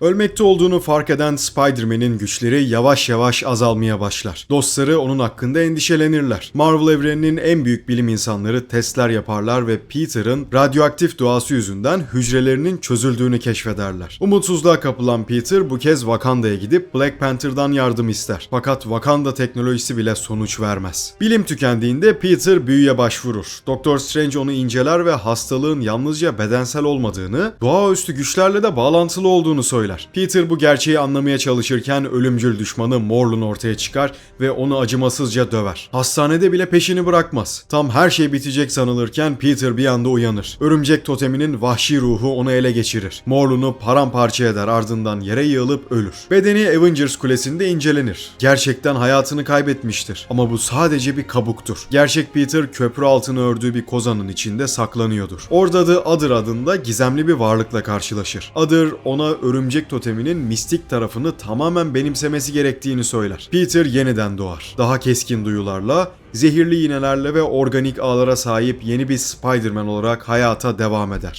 Ölmekte olduğunu fark eden Spider-Man'in güçleri yavaş yavaş azalmaya başlar. Dostları onun hakkında endişelenirler. Marvel evreninin en büyük bilim insanları testler yaparlar ve Peter'ın radyoaktif doğası yüzünden hücrelerinin çözüldüğünü keşfederler. Umutsuzluğa kapılan Peter bu kez Wakanda'ya gidip Black Panther'dan yardım ister. Fakat Wakanda teknolojisi bile sonuç vermez. Bilim tükendiğinde Peter büyüye başvurur. Doktor Strange onu inceler ve hastalığın yalnızca bedensel olmadığını, doğaüstü güçlerle de bağlantılı olduğunu söyler. Peter bu gerçeği anlamaya çalışırken ölümcül düşmanı Morlun ortaya çıkar ve onu acımasızca döver. Hastanede bile peşini bırakmaz. Tam her şey bitecek sanılırken Peter bir anda uyanır. Örümcek toteminin vahşi ruhu onu ele geçirir. Morlun'u paramparça eder ardından yere yığılıp ölür. Bedeni Avengers Kulesi'nde incelenir. Gerçekten hayatını kaybetmiştir. Ama bu sadece bir kabuktur. Gerçek Peter köprü altını ördüğü bir kozanın içinde saklanıyordur. Orada da Adır adında gizemli bir varlıkla karşılaşır. Adır ona örümcek toteminin mistik tarafını tamamen benimsemesi gerektiğini söyler. Peter yeniden doğar. Daha keskin duyularla, zehirli iğnelerle ve organik ağlara sahip yeni bir Spider-Man olarak hayata devam eder.